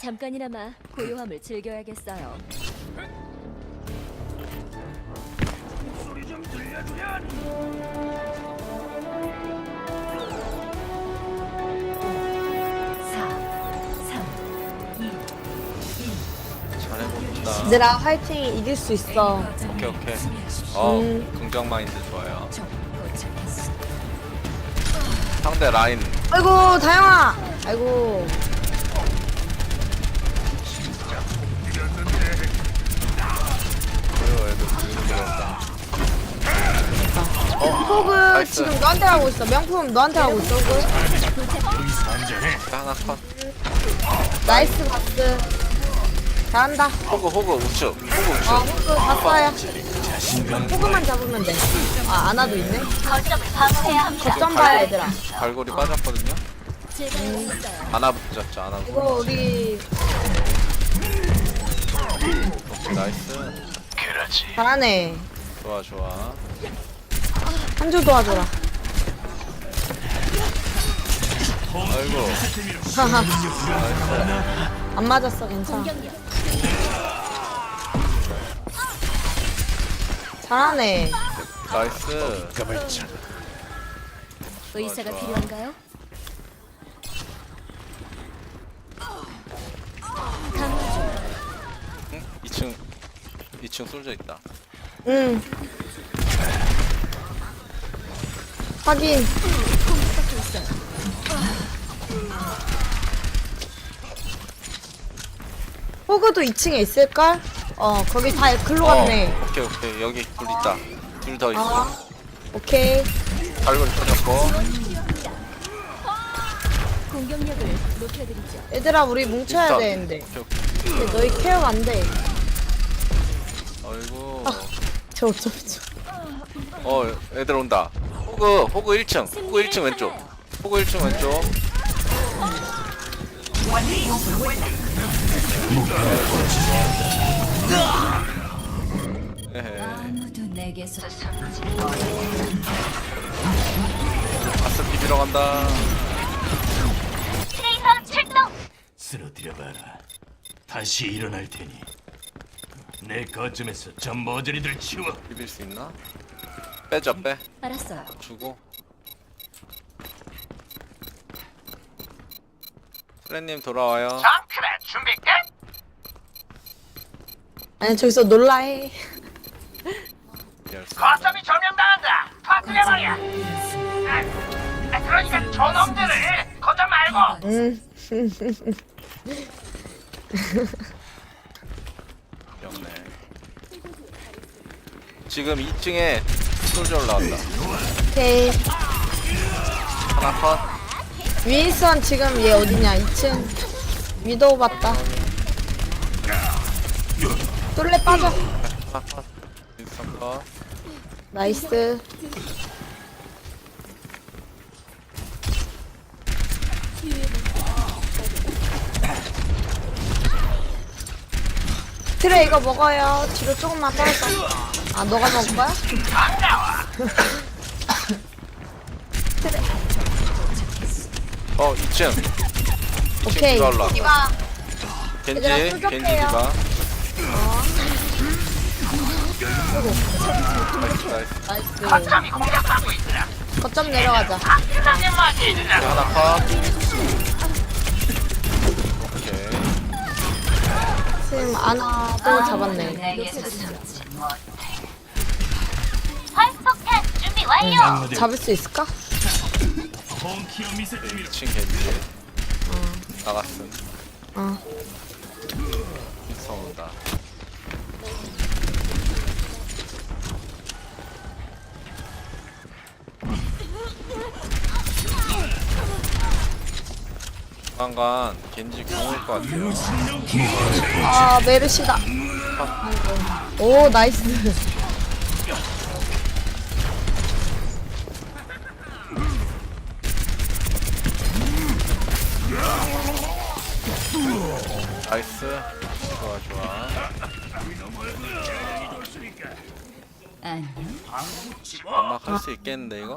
잠깐이나마 고요함을 즐겨야겠어요. 잘해봅니다. 얘들아 화이팅 이길 수 있어 오케이 오케이. 어 음. 긍정 마인드 좋아요. 상대 라인 아이고 다영아 아이고 들어온다. 호그 나이스. 지금 너한테 하고 있어 명품 너한테 하고 있어 호그 하나 컷. 나이스 바스 잘한다 호그 호그 우측. 호그 우측. 어 호그 봤어요 호그만 잡으면 돼 아 아나도 있네 거점 봐야 얘들아 발골이 빠졌거든요. 하나 붙였죠. 하나 붙. 이거 우리 나이스. 잘하네 좋아 좋아. 한조 도와줘라 아이고. 하하 안 맞았어 괜찮아. 잘하네 나이스. 의사가. 필요한가요? 강화 중. 응? 2층 2층 솔져 있다. 응 확인. 호그도 2층에 있을걸? 어 거기 다 글로 갔네 어, 오케이 오케이 여기 둘 있다. 둘 더 있어. 어 오케이 발골이 터졌고. 공격력을 높여드리죠. 얘들아 우리 뭉쳐야 일단. 되는데 오케이 오케이. 근데 너희 케어가 안 돼 아이고. 저 어쩌죠 어 애들 온다. 호그 호그 1층. 호그 1층 왼쪽. 호그 1층 왼쪽. 에헤. 아무도 내게서 아스 비비러 간다. 쓰러뜨려봐라. 다시 일어날 테니. 내 거점에서 저 머저리들 치워. 비빌 수 있나? 빼죠 빼. 알았어요. 주고. 플랜님 돌아와요. 정크레 준비 끝. 아니 저기서 놀라해 열쇠. 거점이 점령당한다. 터뜨려 버려. 아, 아, 그러니까 저놈들을 거점 말고 응 없네. 지금 2층에 솔저 올라왔다. 오케이 하나 컷. 윈선 지금 얘 어디냐 2층 위도우 봤다 똘레 빠져 하나 컷. 윈스턴 컷. 나이스 트레 이거 먹어요 뒤로 조금만 빠져 아 너가 먹을 거야? 어 2층. 2층 오케이. 디바 겐지 얘들아, 겐지. 디바. 나이스. 거점 내려가자. 하나 컷. 오케이. 지금 아나도 잡았네 완료. 악마들 잡을 수 있을까? 2층 겐지. 나갔음. 어 온다. 조만간 겐지 공일 것 같아요. 아 메르시다 오 나이스 나이스. 좋아 좋아. 엄마 갈 수 있겠는데 이거?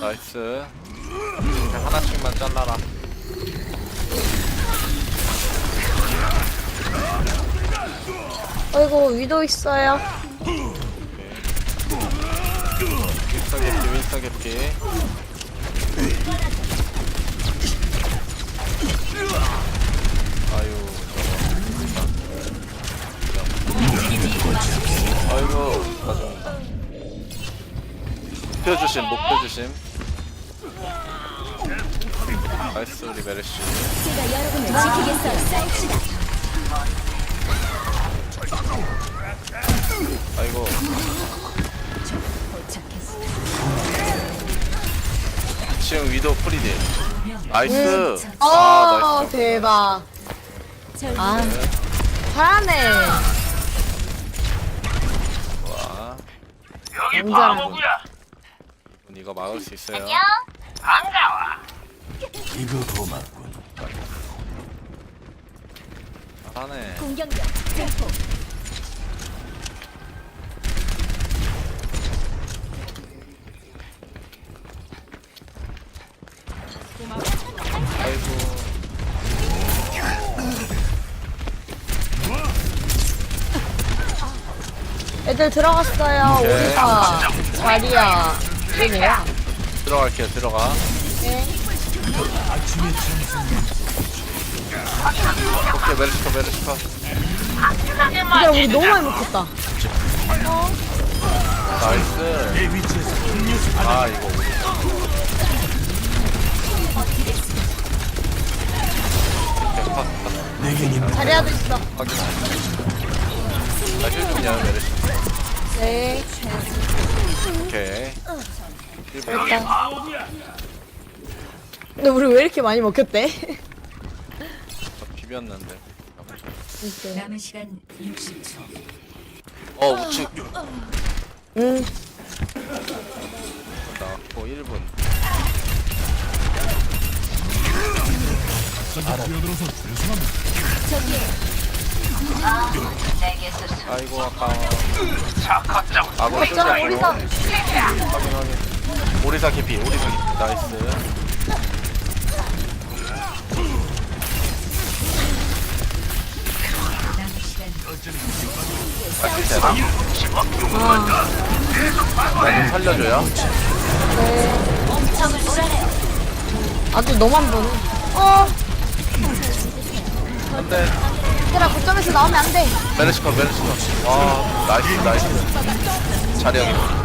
나이스. 하나씩만 잘라라. 어이구 위도 있어요. 윈스터 개피 윈스터 개피 아유 저거 아이고 목표 조심 목표 조심 나이스 우리 메르시 제가 여러분을 지키겠어요. 싸웁시다. 아이고. 지금 위도 프리딜 나이스 어아 나이스 대박. 절아 잘하네. 와 여기. 바보구야. 이거 막을 수 있어요 안녕. 반가워. 이거 고맙군. 잘하네 공격력 증폭. 애들 들어갔어요. 오케이. 우리가 자리야. 얘네야. 들어갈게요 들어가 오케이 메르시커 메르시커 얘들아 우리 너무 많이 먹혔다. 나이스. 아 이거 1번 일단. 근데 우리 왜 이렇게 많이 먹혔대? 저 비볐는데 남은 시간 60초. 어 우측 응. 나왔고 1분 저기 아이고 아까워 쏠지 거점 않고 오리사. 확인 확인 오리사 개피 오리사 개피. 나이스. 아실 되나? 나좀 살려줘요 아주 너만 보네. 어, 안돼 얘들아 고점에서 나오면 안 돼. 메르시커 메르시커 아 나이스 나이스. 자리하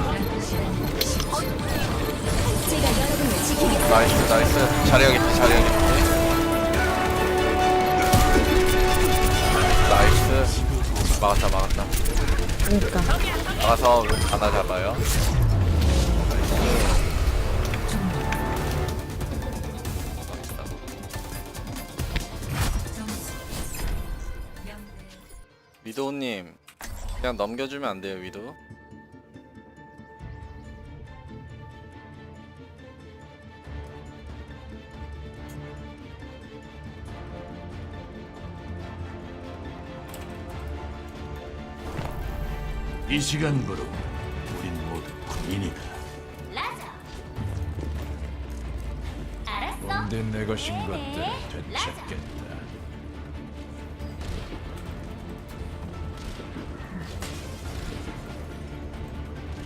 나이스 나이스. 자리하게 자리하게 나이스. 막았다 막았다. 그러니까. 나가서 하나 잡아요. 위도우님 그냥 넘겨주면 안 돼요 위도우? 이 시간부로 우린 모두 군인이다. 라자. 알았어. 뭔데 내가 신 것들을 되찾겠다.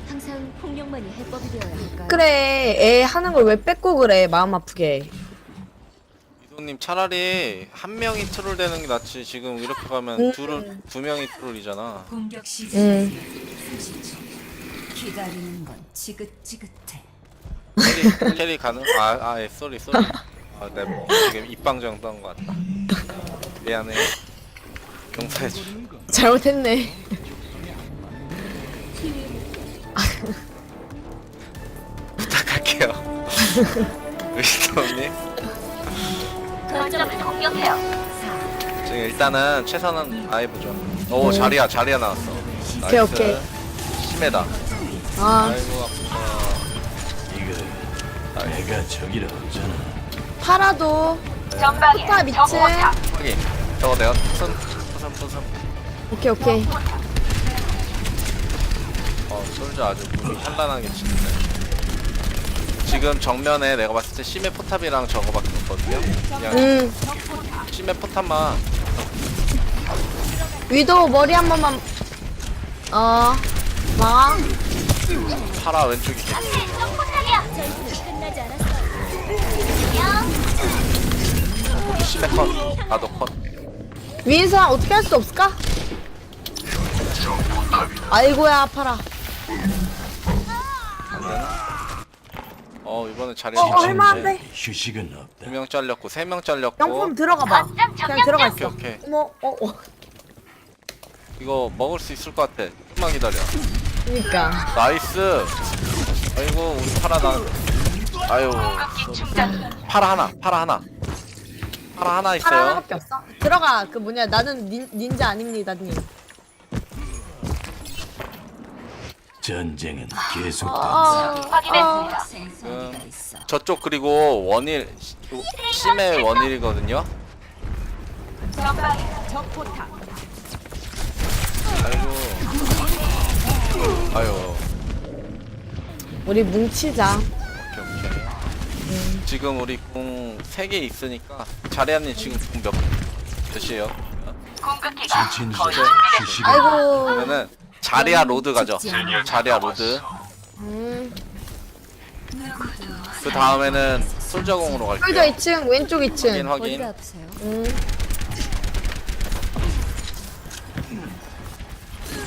항상 폭력만이 해법이 되어야 할까요? 그래, 애 하는 걸 왜 뺏고 그래, 마음 아프게. 위도우님 차라리 한 명이 트롤 되는 게 낫지 지금 이렇게 가면 둘은 두 명이 트롤이잖아 공격 시작. 응. 30초. 기다리는 건 지긋지긋해. 캐리 캐리 가능? 아 아 예, 쏘리 쏘리 아 내가 지금 입방정 떤것 같다 미안해 용서해줘 잘못했네. 부탁할게요 위도우님 거점을 공격해요. 지금 일단은 최선은 다해보죠 오 자리야 자리야 나왔어 오케이, 나이스. 오케이. 심해다 아, 아이고 아프다 이거 내가 저기라 없잖아. 파라도. 전방에 스타 밑에. 확인 저거 내가 푸선 푸선 푸선 오케이, 오케이. 어 솔저 아주 눈이 찬란하게 치는데 지금 정면에 내가 봤을 때 심해 포탑이랑 저거밖에 없거든요. 그냥 음 심해 포탑만 위도 머리 한 번만 어 막. 파라 왼쪽이. 심해 컷. 나도 컷. 위에서 어떻게 할 수 없을까? 아이고야 아파라 어 이번에 자리 어 할만한데 휴식은 없다. 두명 잘렸고 세명 잘렸고. 영품 들어가 봐 그냥 들어가 오케이 있어 오케이. 어머 어 어 이거 먹을 수 있을 것 같아. 좀만 기다려. 그니까 나이스. 아이고 우리 파라 나. 아유. 파라 하나. 파라 하나. 파라 하나 있어요. 하나밖에 없어 들어가 그 뭐냐 나는 닌, 닌자 아닙니다 님 전쟁은 계속된다. 아, 확인했습니다. 생선이가 있어. 저쪽 그리고 원일 시- 심해 원일이거든요. 아이고. 아유. 우리 뭉치자 오케이 오케이. 지금 우리 궁 3개 있으니까 자리아님 지금 궁몇 몇이에요? 공격기가 거의 휴식은 아이고 그러면은 자리아 로드 가죠. 자리아 로드. 음 그 다음에는 솔저공으로 갈게요. 2층 왼쪽 2층 확인 확인. 아프세요? 음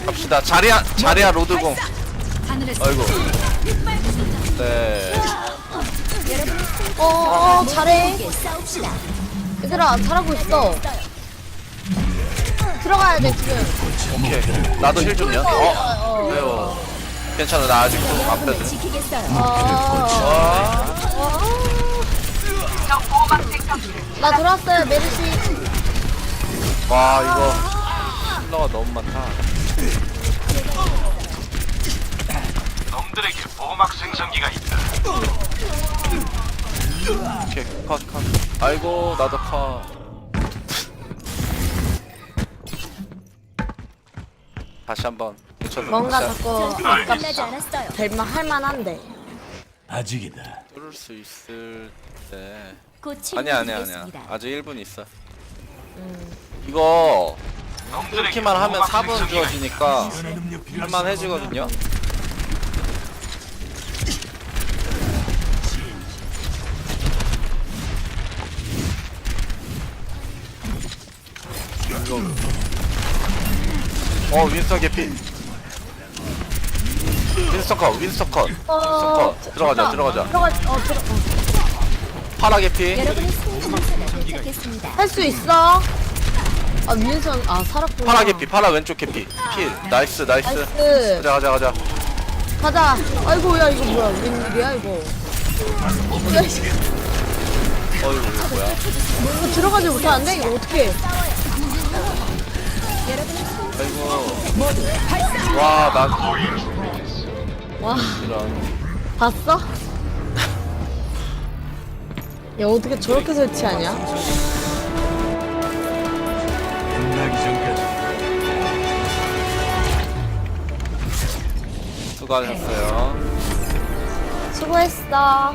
갑시다. 자리아 자리아 로드공. 하늘에서 아이고. 네. 어, 어 잘해 함께 싸웁시다. 얘들아 잘하고 있어 들어가야 돼 지금 오케이. 나도 힐 좀요. 어. 왜요? 괜찮아. 나 아직 좀 앞에도. 지키겠어요. 어, 어. 나 들어왔어요 메르시 와 이거 힐러가 너무 많다. 놈들에게 보호막 생성기가 있다. 오케이 컷 컷. 아이고 나도 컷. 다시 한번 붙여서 뭔가 진짜 자꾸 끝나지 않았어요. 될만 할만한데. 아직이다. 뚫을 수 있을 때. 곧 아니야 아니야 아니야. 아직 1분 있어. 이거 뚫기만 하면 4분 주어지니까 할만해지거든요 어 윈스턴 개피. 윈스턴 컷 윈스턴 컷. 윈스턴 컷. 들어가자 들어가자. 들어가 어 들어 파라 개피. 여러분의 승리상사가 도착했습니다. 할 수 있어. 아 민선 아 살았구나. 파라 개피 파라 왼쪽 개피. 킬 나이스 나이스. 나이스. 가자 가자 가자. 가자. 아이고 야 이거 뭐야. 웬일이야 이거. 야, 이- 어이구 이거 뭐야. 이거 들어가지 못하는데? 이거 어떻게 아이고 와 나 와 이런. 봤어? 야 어떻게 저렇게 설치하냐? 끝나기 전까지. 수고하셨어요. 수고했어